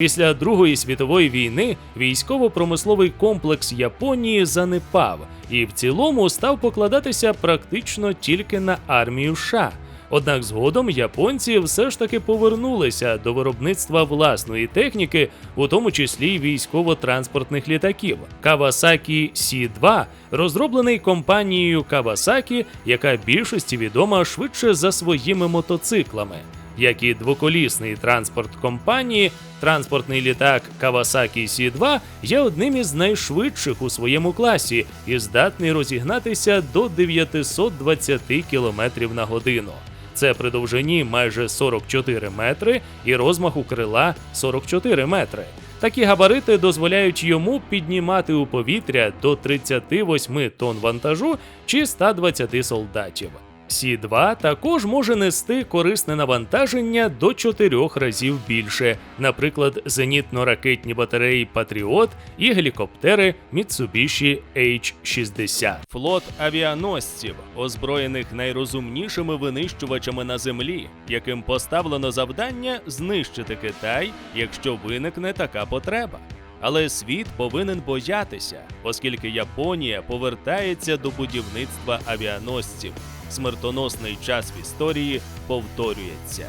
Після Другої світової війни військово-промисловий комплекс Японії занепав і в цілому став покладатися практично тільки на армію США. Однак згодом японці все ж таки повернулися до виробництва власної техніки, у тому числі військово-транспортних літаків. Kawasaki C2 розроблений компанією Kawasaki, яка більшості відома швидше за своїми мотоциклами. Як і двоколісний транспорт компанії, транспортний літак Kawasaki C2 є одним із найшвидших у своєму класі і здатний розігнатися до 920 км на годину. Це при довжині майже 44 метри і розмаху крила 44 метри. Такі габарити дозволяють йому піднімати у повітря до 38 тонн вантажу чи 120 солдатів. Сі-2 також може нести корисне навантаження до 4 разів більше, наприклад, зенітно-ракетні батареї Патріот і гелікоптери Mitsubishi H-60. Флот авіаносців, озброєних найрозумнішими винищувачами на землі, яким поставлено завдання знищити Китай, якщо виникне така потреба. Але світ повинен боятися, оскільки Японія повертається до будівництва авіаносців. Смертоносний час в історії повторюється.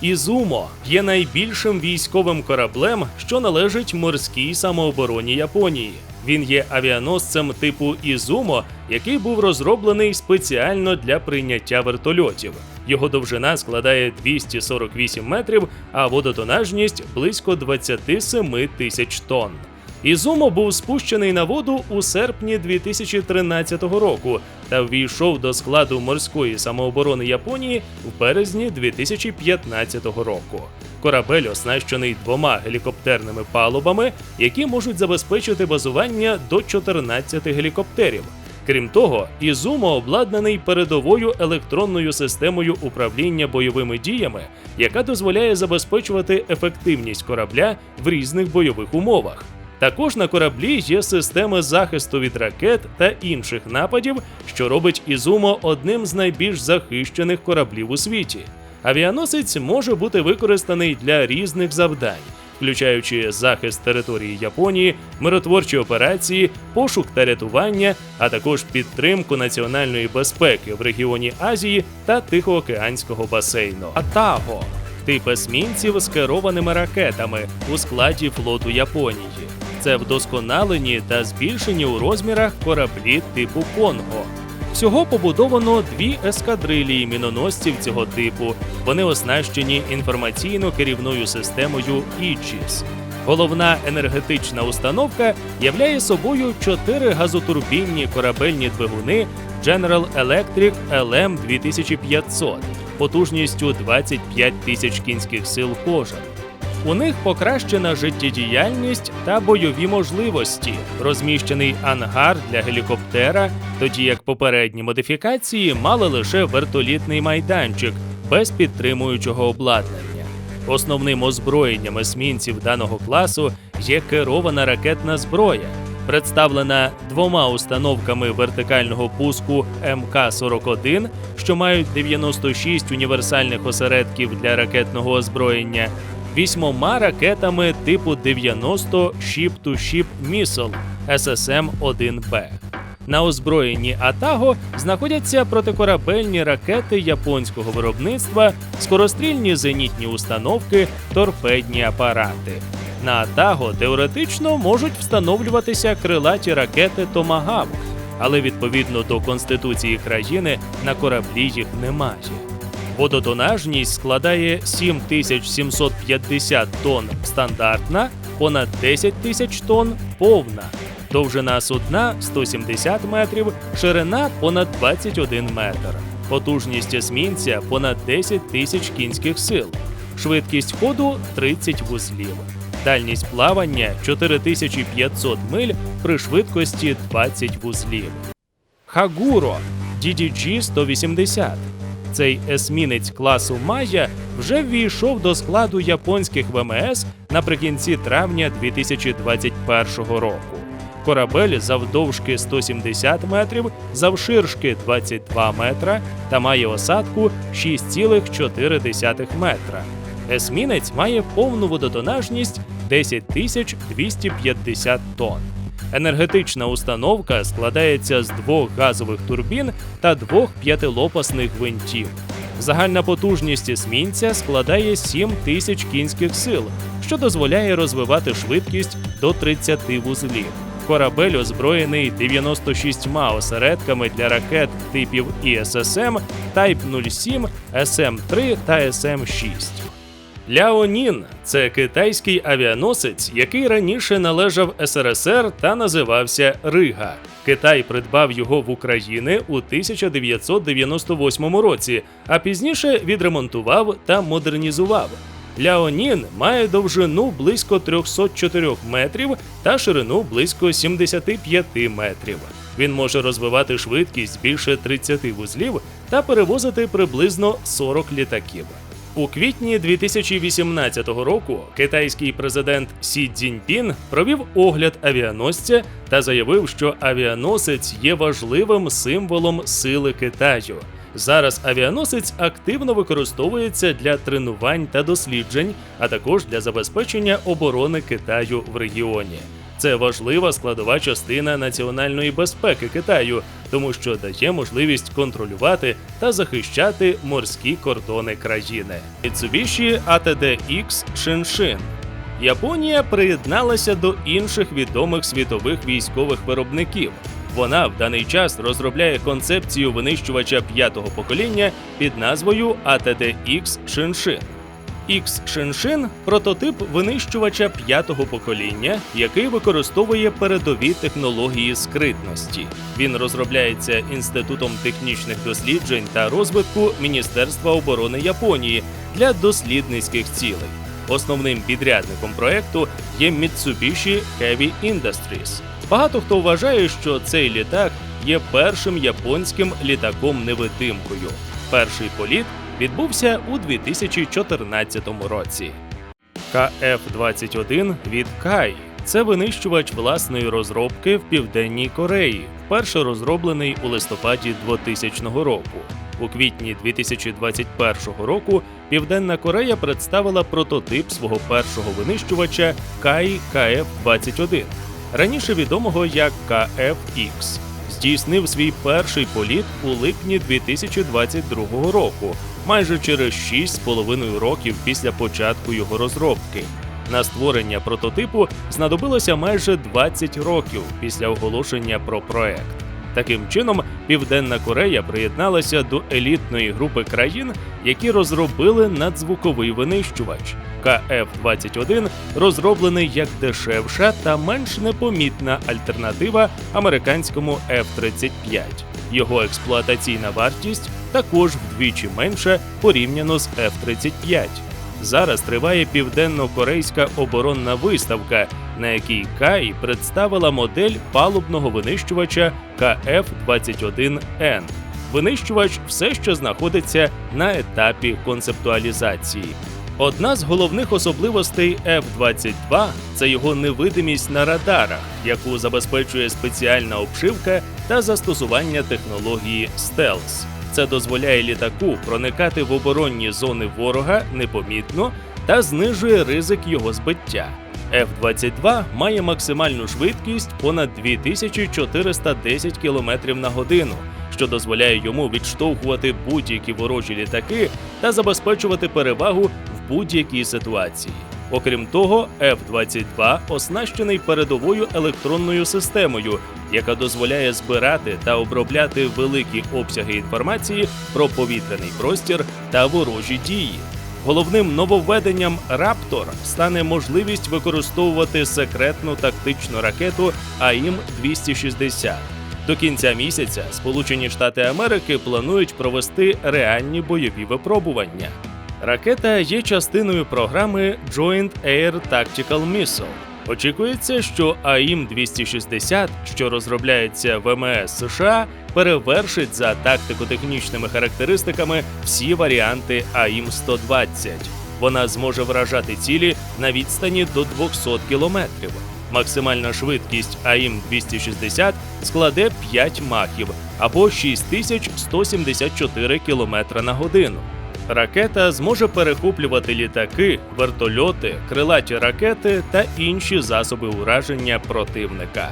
Ізумо є найбільшим військовим кораблем, що належить морській самообороні Японії. Він є авіаносцем типу Ізумо, який був розроблений спеціально для прийняття вертольотів. Його довжина складає 248 метрів, а водотонажність близько 27 тисяч тонн. Ізумо був спущений на воду у серпні 2013 року та ввійшов до складу морської самооборони Японії в березні 2015 року. Корабель оснащений двома гелікоптерними палубами, які можуть забезпечити базування до 14 гелікоптерів. Крім того, Ізумо обладнаний передовою електронною системою управління бойовими діями, яка дозволяє забезпечувати ефективність корабля в різних бойових умовах. Також на кораблі є системи захисту від ракет та інших нападів, що робить Ізумо одним з найбільш захищених кораблів у світі. Авіаносець може бути використаний для різних завдань, включаючи захист території Японії, миротворчі операції, пошук та рятування, а також підтримку національної безпеки в регіоні Азії та Тихоокеанського басейну. Атаго тип есмінців з керованими ракетами у складі флоту Японії. Це вдосконалені та збільшені у розмірах кораблі типу Конго. Всього побудовано дві ескадрилії міноносців цього типу. Вони оснащені інформаційно-керівною системою Іджіс. Головна енергетична установка являє собою чотири газотурбінні корабельні двигуни General Electric LM 2500 потужністю 25 тисяч кінських сил кожен. У них покращена життєдіяльність та бойові можливості, розміщений ангар для гелікоптера, тоді як попередні модифікації мали лише вертолітний майданчик без підтримуючого обладнання. Основним озброєнням есмінців даного класу є керована ракетна зброя, представлена двома установками вертикального пуску МК-41, що мають 96 універсальних осередків для ракетного озброєння, вісьмома ракетами типу 90 Ship-to-Ship Missile SSM-1Б. На озброєнні Атаго знаходяться протикорабельні ракети японського виробництва, скорострільні зенітні установки, торпедні апарати. На Атаго теоретично можуть встановлюватися крилаті ракети Томагавк, але відповідно до конституції країни на кораблі їх немає. Водотонажність складає 7750 тонн стандартна, понад 10 тисяч тонн повна. Довжина судна 170 метрів, ширина понад 21 метр. Потужність есмінця понад 10 тисяч кінських сил. Швидкість ходу 30 вузлів. Дальність плавання 4500 миль при швидкості 20 вузлів. Хагуро DDG 180. Цей есмінець класу Майя вже ввійшов до складу японських ВМС наприкінці травня 2021 року. Корабель завдовжки 170 метрів, завширшки 22 метра та має осадку 6,4 метра. Есмінець має повну водотонажність 10 тисяч 250 тонн. Енергетична установка складається з двох газових турбін та двох п'ятилопасних гвинтів. Загальна потужність есмінця складає 7 тисяч кінських сил, що дозволяє розвивати швидкість до 30 вузлів. Корабель озброєний 96 осередками для ракет типів ІССМ, Type 07, СМ-3 та СМ-6. Ляонін це китайський авіаносець, який раніше належав СРСР та називався Рига. Китай придбав його в Україні у 1998 році, а пізніше відремонтував та модернізував. Ляонін має довжину близько 304 метрів та ширину близько 75 метрів. Він може розвивати швидкість більше 30 вузлів та перевозити приблизно 40 літаків. У квітні 2018 року китайський президент Сі Цзіньпін провів огляд авіаносця та заявив, що авіаносець є важливим символом сили Китаю. Зараз авіаносець активно використовується для тренувань та досліджень, а також для забезпечення оборони Китаю в регіоні. Це важлива складова частина національної безпеки Китаю, тому що дає можливість контролювати та захищати морські кордони країни. Mitsubishi ATD-X Shinshin Японія приєдналася до інших відомих світових військових виробників. Вона в даний час розробляє концепцію винищувача п'ятого покоління під назвою ATD-X Shinshin. X Shinshin – прототип винищувача п'ятого покоління, який використовує передові технології скритності. Він розробляється Інститутом технічних досліджень та розвитку Міністерства оборони Японії для дослідницьких цілей. Основним підрядником проекту є Mitsubishi Heavy Industries. Багато хто вважає, що цей літак є першим японським літаком-невидимкою. Перший політ відбувся у 2014 році. КФ-21 від Кай це винищувач власної розробки в Південній Кореї, вперше розроблений у листопаді 2000 року. У квітні 2021 року Південна Корея представила прототип свого першого винищувача Кай КФ-21, раніше відомого як КФ-X. Здійснив свій перший політ у липні 2022 року, майже через 6,5 років після початку його розробки. На створення прототипу знадобилося майже 20 років після оголошення про проект. Таким чином, Південна Корея приєдналася до елітної групи країн, які розробили надзвуковий винищувач. КФ-21 розроблений як дешевша та менш непомітна альтернатива американському F-35. Його експлуатаційна вартість також вдвічі менша порівняно з F-35. Зараз триває південно-корейська оборонна виставка, на якій Кай представила модель палубного винищувача КФ-21Н. Винищувач все ще знаходиться на етапі концептуалізації. Одна з головних особливостей F-22 – це його невидимість на радарах, яку забезпечує спеціальна обшивка та застосування технології стелс. Це дозволяє літаку проникати в оборонні зони ворога непомітно та знижує ризик його збиття. F-22 має максимальну швидкість понад 2410 км на годину, що дозволяє йому відштовхувати будь-які ворожі літаки та забезпечувати перевагу в будь-якій ситуації. Окрім того, F-22 оснащений передовою електронною системою, яка дозволяє збирати та обробляти великі обсяги інформації про повітряний простір та ворожі дії. Головним нововведенням Раптор стане можливість використовувати секретну тактичну ракету АІМ-260. До кінця місяця Сполучені Штати Америки планують провести реальні бойові випробування. Ракета є частиною програми Joint Air Tactical Missile. Очікується, що АІМ-260, що розробляється в МС США, перевершить за тактико-технічними характеристиками всі варіанти АІМ-120. Вона зможе вражати цілі на відстані до 200 кілометрів. Максимальна швидкість АІМ-260 складе 5 махів або 6174 км на годину. Ракета зможе перехоплювати літаки, вертольоти, крилаті ракети та інші засоби ураження противника.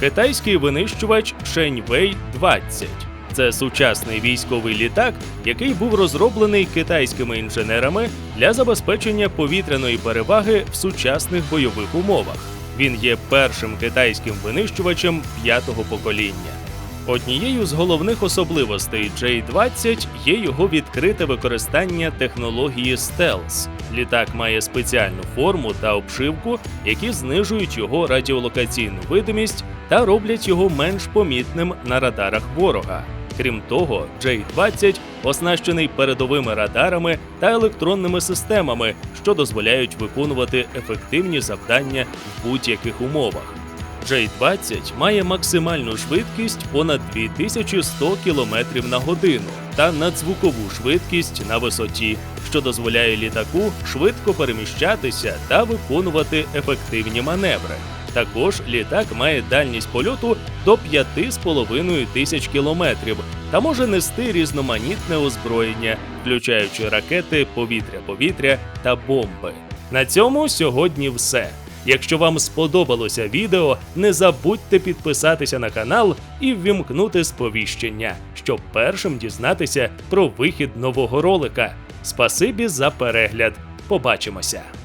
Китайський винищувач Шеньвей 20 це сучасний військовий літак, який був розроблений китайськими інженерами для забезпечення повітряної переваги в сучасних бойових умовах. Він є першим китайським винищувачем п'ятого покоління. Однією з головних особливостей J-20 є його відкрите використання технології стелс. Літак має спеціальну форму та обшивку, які знижують його радіолокаційну видимість та роблять його менш помітним на радарах ворога. Крім того, J-20 оснащений передовими радарами та електронними системами, що дозволяють виконувати ефективні завдання в будь-яких умовах. J-20 має максимальну швидкість понад 2100 км на годину та надзвукову швидкість на висоті, що дозволяє літаку швидко переміщатися та виконувати ефективні маневри. Також літак має дальність польоту до 5,5 тисяч кілометрів та може нести різноманітне озброєння, включаючи ракети, повітря-повітря та бомби. На цьому сьогодні все. Якщо вам сподобалося відео, не забудьте підписатися на канал і ввімкнути сповіщення, щоб першим дізнатися про вихід нового ролика. Спасибі за перегляд. Побачимося!